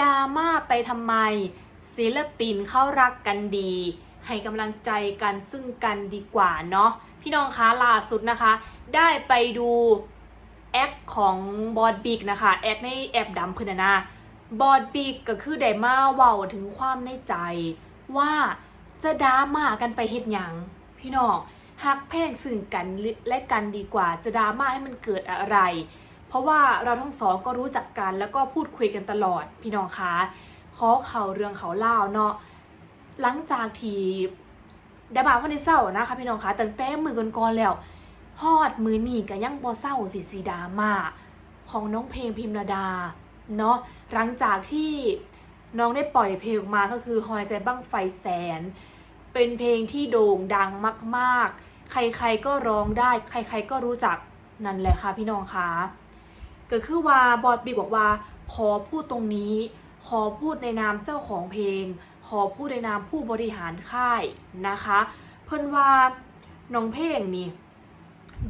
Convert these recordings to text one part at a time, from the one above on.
ดราม่าไปทำไม ศิลปินเข้ารักกันดี ให้กำลังใจกันซึ่งกันดีกว่าเนาะพี่น้องคะล่าสุดนะคะ ได้ไปดูแอคของบอดบิกนะคะแอคในแอปดำคือนนะบอดบิกก็คือได้มาเว้าถึงความในใจ ว่าจะดราม่ากันไปเฮ็ดหยังพี่น้องฮักแพงซึ่งกันและกันดีกว่า จะดราม่าให้มันเกิดอะไร เพราะว่าเราทั้งสองก็รู้จักกันแล้วก็พูดคุยกันตลอดพี่น้องคะขอเขาเรื่องเขาเล่าเนาะหลังจากที่ได้มาวันในเศร้านะคะพี่น้องคะตั้งแต่มือก่อนๆแล้วฮอดมือหนี่ก็ยังบ่เศร้าสิสีดามาของน้องเพลงพิมรดาเนาะหลังจากที่น้องได้ปล่อยเพลงออกมาก็คือหอยใจบ้างไฟแสน เป็นเพลงที่โด่งดังมาก ๆ ใครๆก็ร้องได้ ใคร ๆก็รู้จักนั่นแหละค่ะพี่น้องคะ ก็คือว่าบอดบีบอกว่า ขอพูดตรงนี้ ขอพูดในนามเจ้าของเพลง ขอพูดในนามผู้บริหารค่ายนะคะ เพิ่นว่าน้องเพลงนี่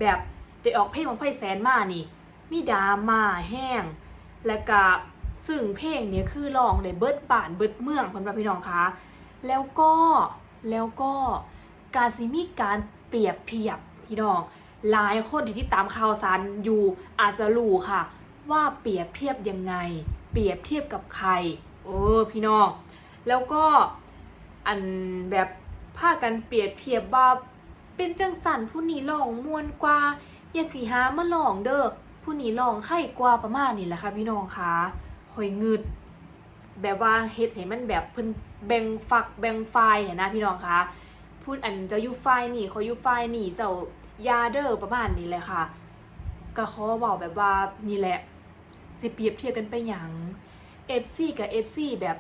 แบบได้ออกเพลงของไพแสนมานี่ มีดาม่าแห้ง และก็ซึ่งเพลงเนี้คือร้องได้เบิดบ้านเบิดเมืองเพิ่นว่าพี่น้องคะแล้วก็แล้วก็การสิมีการเปรียบเทียบพี่น้อง หลายคนที่ติดตามข่าวสารอยู่อาจจะรู้ค่ะ ว่าเปรียบเทียบยังไง เปรียบเทียบกับใครเออพี่น้องแล้วก็อันแบบพากันเปรียบเทียบว่าเป็นจังสันผู้นี้ลองมวนกว่าอย่าสีหามาลองเด้อผู้นี้ลองไข่กว่าประมาณนี้แหละค่ะพี่น้องคะคอยงึดแบบว่าเฮ็ดให้มันแบบเพิ่นแบ่งฝักแบ่งฝ่ายอะนะพี่น้องคะพูดอันเจะอยู่ฝ่ายนี่เขาอยู่ฝ่ายนี่เจ้า ยาเด้อประมาณนี้เลยค่ะก็ขอบอกแบบว่านี่แหละ สิเปรียบเทียบกันไปหยัง FC กับ FC แบบ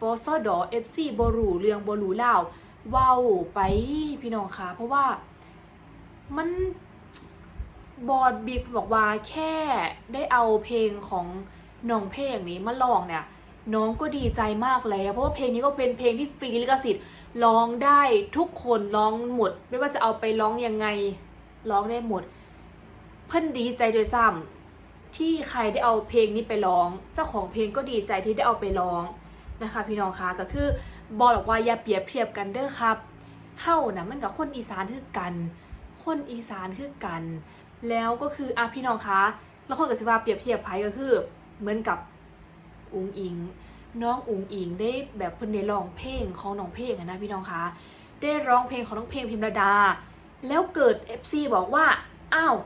ปสด FC บ่รู้เรืองบรูเล่าวเว้าไปพี่น้องคะเพราะว่ามันบอดบิ๊กบอกว่าแค่ได้เอาเพลงของน้องเพลงนี้มาลองเนี่ย น้องก็ดีใจมากแล้ว เพราะว่าเพลงนี้ก็เป็นเพลงที่ฟรีลิขสิทธิ์ร้องได้ทุกคนร้องหมด ไม่ว่าจะเอาไปร้องยังไงร้องได้หมด เพิ่อนดีใจโดวยซ้ำที่ใครได้เอาเพลงนี้ไปร้อง เจ้าของเพลงก็ดีใจที่ได้เอาไปร้องนะคะ พี่น้องคะก็คือบอบอกว่าอย่าเปรียบเทียบกันเด้อครับเฮ้านะมันกับคนอีสานคือกัน คนอีสานคือกัน แล้วก็คืออะพี่น้องคะแล้วคนกับสิว่าเปรียบเทียบไพ่ก็คือเหมือนกับ อุงอิง น้องอุงอิงได้แบบเพิ่นได้ร้องเพลงของน้องเพลงอะนะพี่น้องคะได้ร้องเพลงของน้องเพลงพิมรดา แล้วเกิด FC บอกว่าอ้าว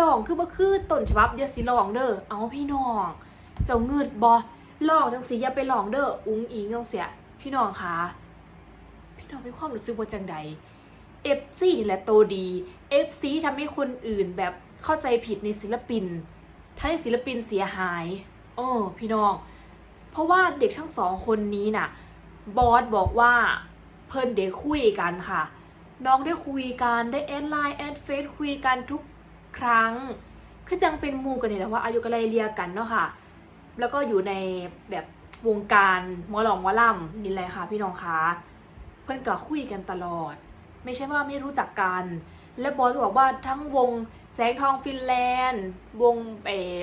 ร้องคือบ่คือต้นฉบับอย่าสิร้องเด้อเอาพี่น้อง เจ้าเงืดบ่ร้องจังสิอย่าไปร้องเด้ออุงอิงจังเสีย พี่น้องคะพี่น้องมีความรู้สึกว่าจังใด FC นี่แหละโตดี FC ทำให้คนอื่นแบบเข้าใจผิดในศิลปินถ้าให้ศิลปินเสียหาย ออพี่น้อง เพราะว่าเด็กทั้งสองคนนี้น่ะ บอสบอกว่าเพิ่นได้คุยกันค่ะ น้องได้คุยกันได้แอดไลน์แอดเฟซคุยกันทุกครั้ง คือจังเป็นมูกันเนี่ยแหละว่าอายุก็ไล่เรียกันเนาะค่ะ แล้วก็อยู่ในแบบวงการมอหลองมอลำนี่แหละค่ะ พี่น้องคะเพิ่นก็คุยกันตลอด ไม่ใช่ว่าไม่รู้จักกัน และบอสบอกว่าทั้งวงแสงทองฟินแลนด์ วงเออ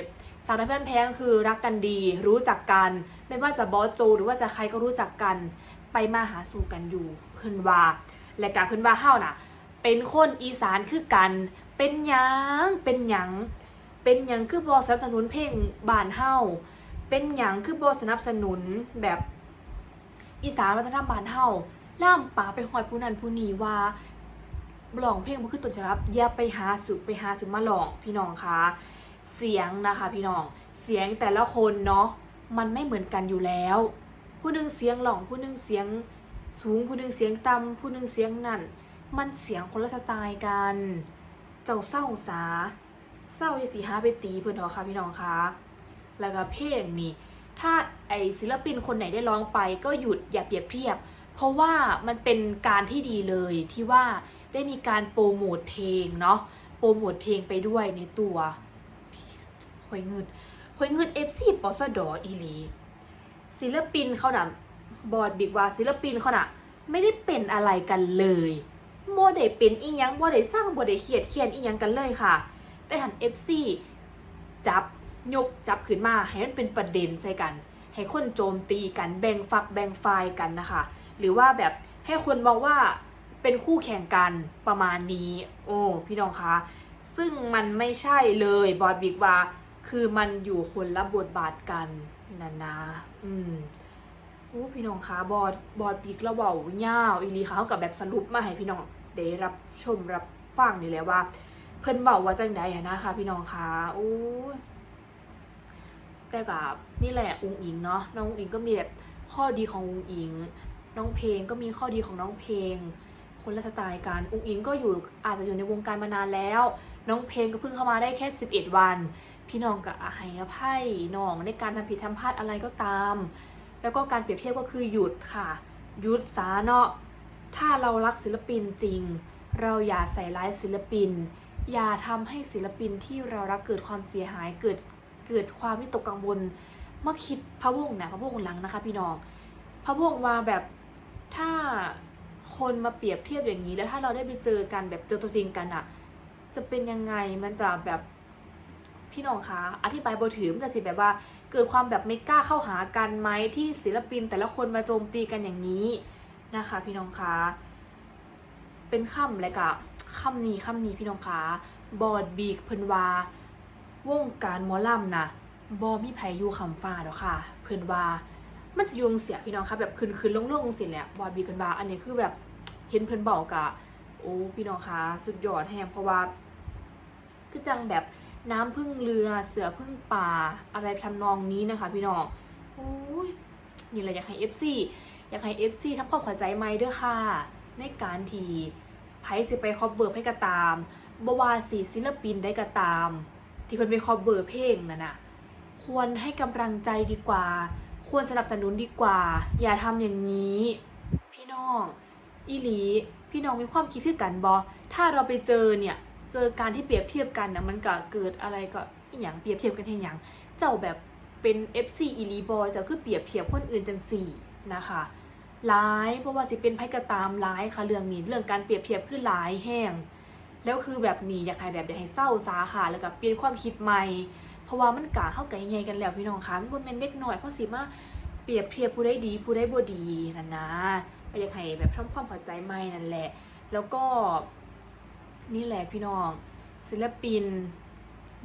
สาวน้อยเพื่อนแพงคือรักกันดี รู้จักกัน ไม่ว่าจะบอสโจ หรือว่าจะใครก็รู้จักกัน ไปมาหาสู่กันอยู่เพื่อนว่า และกาเพื่อนว่าเฮ้าน่ะ เป็นคนอีสานคือกัน เป็นยังเป็นยังเป็นยังคือบอสนับสนุนเพลงบานเฮ้าเป็นยังคือบอสนับสนุนแบบอีสานวัฒนธรรมบานเฮ้าล่ามปาไปฮอดผู้นั้นผู้นี้ว่าหลองเพลงมันคือต้นฉบับอย่าไปหาสุไปหาสุมาหลองพี่น้องคะ เสียงนะคะ พี่น้องเสียงแต่ละคนเนาะมันไม่เหมือนกันอยู่แล้ว ผู้หนึงเสียงหล่องผู้หนึงเสียงสูงผู้หนึงเสียงต่ำผู้หนึงเสียงนั่น มันเสียงคนละสไตล์กัน เจ้าเศร้าสาเศร้าอย่าสีหาไปตีเพื่อนเถอะค่ะพี่น้องคะแล้วก็เพลงนี่ถ้าไอศิลปินคนไหนได้ร้องไปก็หยุดอย่าเปรียบเทียบ เพราะว่ามันเป็นการที่ดีเลยที่ว่าได้มีการโปรโมทเพลงเนาะโปรโมทเพลงไปด้วยในตัว หอยเงินหอยเงินเอฟซีปอสดออีลีศิลปินเขาน่ะบอดบิกว่าศิลปินเขาน่ะไม่ได้เป็นอะไรกันเลยโมได้เป็นอียังโมได้สร้างโมได้เขียดเขียนอียังกันเลยค่ะ แต่หันเอฟซีจับยกจับขึ้นมาให้มันเป็นประเด็นใส่กัน ให้คนโจมตีกันแบ่งฝักแบ่งฝ่ายกันนะคะ หรือว่าแบบให้คนมองว่าเป็นคู่แข่งกันประมาณนี้ โอ้พี่น้องคะ ซึ่งมันไม่ใช่เลยบอดบิ๊กว่า คือมันอยู่คนละบทบาทกันนะนะอืมโอ้พี่น้องคะบอดบอดบิ๊กราเบาเง่าอีลีเขากับแบบสรุปมาให้พี่น้องได้รับชมรับฟังนี่แหละว่า เพิ่นเบาว่าจังใดะนะคะ พี่น้องคะโอ้แต่กับนี่แหละอุงอิงเนาะน้องอุงอิงก็มีแบบข้อดีของอุงอิง น้องเพลงก็มีข้อดีของน้องเพลง คนละสไตล์กันอุงอิงก็อยู่อาจจะอยู่ในวงการมานานแล้ว น้องเพลงก็เพิ่งเข้ามาได้แค่ 11 วัน พี่น้องกับอาให้อภัยน้องในการทำผิดทำพลาดอะไรก็ตาม แล้วก็การเปรียบเทียบก็คือหยุดค่ะหยุดสาเนาะถ้าเรารักศิลปินจริง เราอย่าใส่ร้ายศิลปิน อย่าทำให้ศิลปินที่เรารักเกิดความเสียหายเกิดเกิดความวิตกกังวลเมื่อคิดพระวงนะพระวงหลังนะคะ พี่น้องพระวงว่าแบบถ้าคนมาเปรียบเทียบอย่างนี้ แล้วถ้าเราได้ไปเจอกันแบบเจอตัวจริงกันอะจะเป็นยังไงมันจะแบบ พี่น้องคะอธิบายบถือมันก็สิแบบว่า เกิดความแบบไม่กล้าเข้าหากันไหมที่ศิลปินแต่ละคนมาโจมตีกันอย่างนี้นะคะ พี่น้องคะเป็นคำอะไรกะคำนี้คำนี้พี่น้องคะบอดบีกเพิ่นว่าวงการหมอลำนะบอมีไผอยู่คำฟ้าดอกค่ะ เพิ่นว่ามันจะยุงเสียพี่น้องคะแบบขึ้นขึ้นลงลงสิแหละบอดบีกันว่าอันนี้คือแบบเห็นเพิ่นบอกอะโอ้พี่น้องคะสุดยอดแฮมเพราะว่าคือจังแบบ น้ำพึ่งเรือ เสือพึ่งป่า อะไรทำนองนี้นะคะ พี่น้องโอ้ยนี่แหละอยากให้ FC อยากให้ FC ทำความเข้าใจไหมเด้อค่ะ ในการทีไผสิไปคอบเบอร์ให้กระตามบวาสีศิลปินได้กระตาม ที่เพิ่นไปคอบเบอร์เพลงนั่นน่ะ ควรให้กำลังใจดีกว่า ควรสนับสนุนดีกว่า อย่าทำอย่างนี้ พี่น้อง อีหลี พี่น้องมีความคิดคือกันบอถ้าเราไปเจอเนี่ย เจอการที่เปรียบเทียบกันนะมันก็เกิดอะไรก็อหย่างเปรียบเทียบกันเห็นอย่าง เจ้าแบบเป็น FC อีลีบอยเจ้าคือเปรียบเทียบคนอื่นจังสี่นะคะร้ายเพราะว่าสิเป็นไพ่กระตามร้ายค่ะเรื่องนี้เรื่องการเปรียบเทียบคือร้ายแห้งแล้วคือแบบนี้อยากให้แบบอยากให้เศร้าซาค่ะแล้วก็เปลี่ยนความคิดใหม่ เพราะว่ามันกะเข้ากันใหญ่กันแล้วพี่น้องคะมันบ่แม่นเด็กน้อยเพราะสิมาเปรียบเทียบผู้ได้ดีผู้ได้บ่ดีนั่นนะอยากให้แบบทำความเข้าใจใหม่นั่นแหละ แล้วก็ นี่แหละพี่น้อง ศิลปิน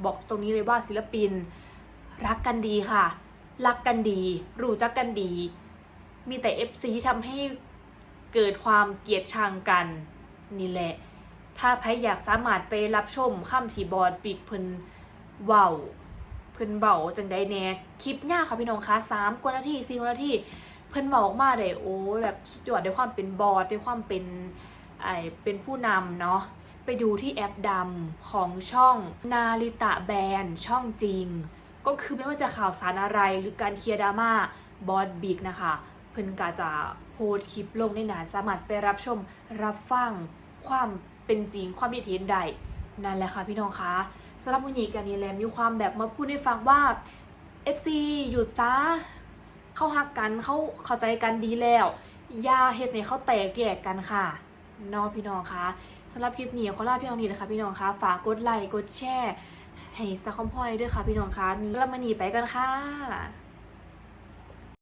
บอกตรงนี้เลยว่าศิลปิน รักกันดีค่ะ รักกันดี รู้จักกันดี มีแต่ FC ที่ทำให้เกิดความเกลียดชังกัน นี่แหละ ถ้าใครอยากสามารถไปรับชมข้ามทีบอดปีกเพิ่นเว้าเพิ่นเบาจังได้แน่คลิปยากค่ะพี่น้องคะสามกว่านาทีสี่กว่านาทีเพิ่นเบาอกมาได้โอ้ยแบบสุดยอดด้วยความเป็นบอร์ดด้วยความเป็นไอเป็นผู้นำเนาะ ไปดูที่แอปดำของช่องนาริตะแบนช่องจริง ก็คือไม่ว่าจะข่าวสารอะไรหรือการเคลียร์ดราม่าบอสบิ๊กนะคะ เพิ่นก็จะโพสคลิปลงในนานสามารถไปรับชมรับฟังความเป็นจริงความคิดเห็นใดนั่นแหละค่ะพี่น้องคะสำหรับวันนี้กันนี่แหละมีความแบบมาพูดให้ฟังว่า FC หยุดจ้าเข้าหักกันเข้าเข้าใจกันดีแล้ว อย่าเฮ็ดให้เขาแตกแยกกันค่ะน้องพี่น้องคะ สำหรับคลิปนี้ขอลาพี่น้องนี้นะคะพี่น้องคะฝากกดไลค์กดแชร์ให้ซักคอมพอยด้วยค่ะพี่น้องคะมีกลับมาหนีไปกันค่ะ